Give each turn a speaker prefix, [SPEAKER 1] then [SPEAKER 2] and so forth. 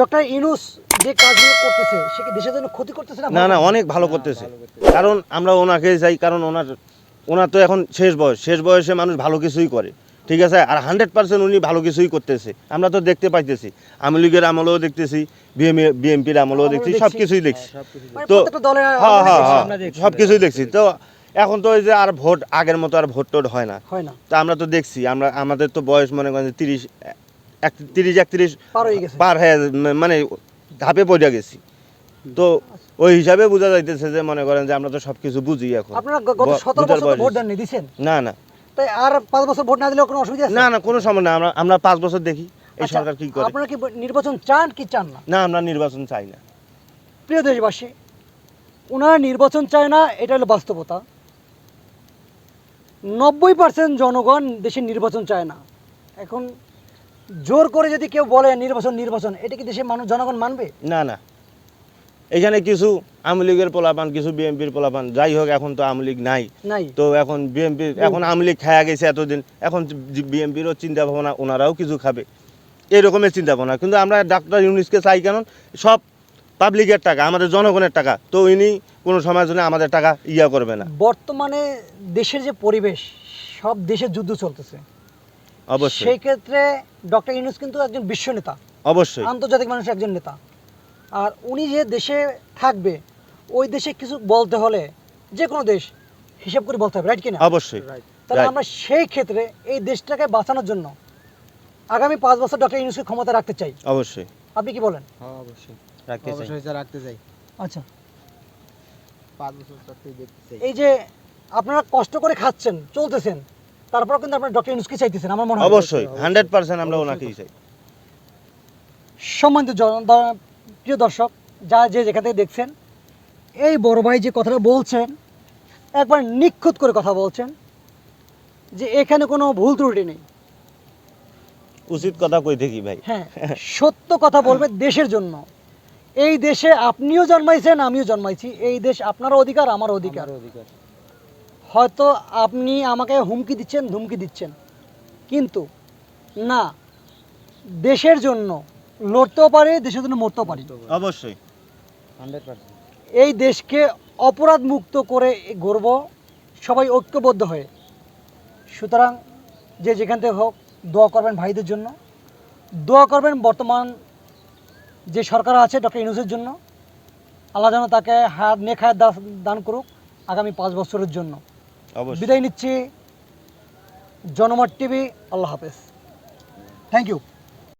[SPEAKER 1] Doctor Yunus যে কাজগুলো করতেছে সে কি দেশের জন্য ক্ষতি করতেছে
[SPEAKER 2] না না অনেক ভালো করতেছে। কারণ আমরা ওনাকে চাই কারণ ওনার ওনার তো এখন শেষ বয়স। শেষ বয়সে মানুষ ভালো কিছুই করে ঠিক আছে? আর হান্ড্রেড পার্সেন্ট উনি ভালো কিছুই করতেছে। আমরা তো দেখতে পাইতেছি। আওয়ামী লীগের আমলেও দেখতেছি বিএমপির আমলেও দেখছি
[SPEAKER 1] দেখছি।
[SPEAKER 2] সব কিছুই দেখছি।
[SPEAKER 1] মানে
[SPEAKER 2] তো
[SPEAKER 1] দলের
[SPEAKER 2] হ্যাঁ হ্যাঁ হ্যাঁ
[SPEAKER 3] দেখছি।
[SPEAKER 2] সব কিছুই দেখছি। তো এখন তো ওই যে আর ভোট আগের মতো আর ভোট টোট হয় না।
[SPEAKER 1] হয় না।
[SPEAKER 2] তো আমরা তো দেখছি আমরা আমাদের তো বয়স মনে করেন তিরিশ তিরিশ একত্রিশ
[SPEAKER 1] পার হয়ে
[SPEAKER 2] মানে ধাপে পড়ে গেছি। তো ওই হিসাবে বোঝা যাইতেছে যে মনে করেন যে আমরা তো সব কিছু বুঝি এখন।
[SPEAKER 1] আপনারা গত
[SPEAKER 2] ব-
[SPEAKER 1] সতেরো
[SPEAKER 2] বুঝার
[SPEAKER 1] বছর ভোট দেননি দিচ্ছেন
[SPEAKER 2] না না।
[SPEAKER 1] তাই আর বছর ভোট না দিলেও কোনো অসুবিধা আছে?
[SPEAKER 2] না না কোনো না আমরা আমরা বছর দেখি এই
[SPEAKER 1] আচ্ছা,
[SPEAKER 2] সরকার কি করে।
[SPEAKER 1] আপনারা কি নির্বাচন চান কি চান না?
[SPEAKER 2] না আমরা নির্বাচন চাই না।
[SPEAKER 1] প্রিয় দেশবাসী ওনারা নির্বাচন চায় না এটা হলো বাস্তবতা। নব্বই পার্সেন্ট জনগণ দেশের নির্বাচন চায় না। এখন জোর করে যদি কেউ বলে নির্বাচন নির্বাচন এটা কি দেশের মানুষ জনগণ মানবে?
[SPEAKER 2] না না। এখানে কিছু আওয়ামী লীগের পোলাপান কিছু বিএনপির পোলাপান যাই হোক এখন তো আওয়ামী লীগ নাই। তো এখন বিএনপি এখন আওয়ামী লীগ খায়া গেছে এতদিন এখন বিএনপিরও চিন্তা ভাবনা ওনারাও কিছু খাবে। এরকমের চিন্তা ভাবনা কিন্তু আমরা ডাক্তার ইউনিসকে চাই কেন? সব পাবলিকের টাকা আমাদের জনগণের টাকা তো ইনি কোনো সময় জন্য আমাদের টাকা ইয়া করবে না।
[SPEAKER 1] বর্তমানে দেশের যে পরিবেশ সব দেশে যুদ্ধ চলতেছে।
[SPEAKER 2] অবশ্যই।
[SPEAKER 1] সেই ক্ষেত্রে ডক্টর ইউনুস কিন্তু একজন বিশ্ব নেতা।
[SPEAKER 2] অবশ্যই।
[SPEAKER 1] আন্তর্জাতিক মানুষের একজন নেতা। আর উনি যে দেশে থাকবে ওই দেশে কিছু বলতে হলে যে কোনো দেশ হিসাব করে বলতে হবে রাইট কিনা?
[SPEAKER 2] অবশ্যই।
[SPEAKER 1] তাহলে আমরা সেই ক্ষেত্রে এই দেশটাকে বাঁচানোর জন্য আগামী পাঁচ বছর ডক্টর ইউনুসকে ক্ষমতা রাখতে চাই।
[SPEAKER 2] অবশ্যই।
[SPEAKER 1] আপনি কি বলেন?
[SPEAKER 3] হ্যাঁ অবশ্যই।
[SPEAKER 2] রাখতে চাই।
[SPEAKER 3] অবশ্যই রাখতে চাই।
[SPEAKER 1] আচ্ছা।
[SPEAKER 3] পাঁচ বছর চাকরি দেখতে চাই।
[SPEAKER 1] এই যে আপনারা কষ্ট করে খাচ্ছেন চলতেছেন তারপর কিন্তু আপনারা ডক্টর ইউনুসকে চাইতেছেন? আমার মনে হয়
[SPEAKER 2] অবশ্যই হান্ড্রেড পার্সেন্ট আমরা ওনাকেই চাই।
[SPEAKER 1] সম্মানিত প্রিয় দর্শক যা যে যেখান থেকে দেখছেন এই বড় ভাই যে কথাটা বলছেন একবার নিখুঁত করে কথা বলছেন যে এখানে কোনো ভুল ত্রুটি নেই।
[SPEAKER 2] উচিত কথা কই দেখি ভাই।
[SPEAKER 1] হ্যাঁ সত্য কথা বলবে দেশের জন্য। এই দেশে আপনিও জন্মাইছেন আমিও জন্মাইছি। এই দেশ আপনার অধিকার আমার অধিকার।
[SPEAKER 3] অধিকার।
[SPEAKER 1] হয়তো আপনি আমাকে হুমকি দিচ্ছেন ধুমকি দিচ্ছেন। কিন্তু না দেশের জন্য লড়তেও পারে দেশের জন্য মরতেও পারি।
[SPEAKER 2] অবশ্যই।
[SPEAKER 1] এই দেশকে অপরাধ মুক্ত করে গড়ব সবাই ঐক্যবদ্ধ হয়ে। সুতরাং যে যেখান থেকে হোক দোয়া করবেন ভাইদের জন্য। দোয়া করবেন বর্তমান যে সরকার আছে ডক্টর ইনুসের জন্য। আল্লাহ যেন তাকে হাত নেক হায়াত দা- দান করুক আগামী পাঁচ বছরের জন্য। বিদায় নিচ্ছি। জনমত টিভি আল্লাহ হাফেজ। Thank you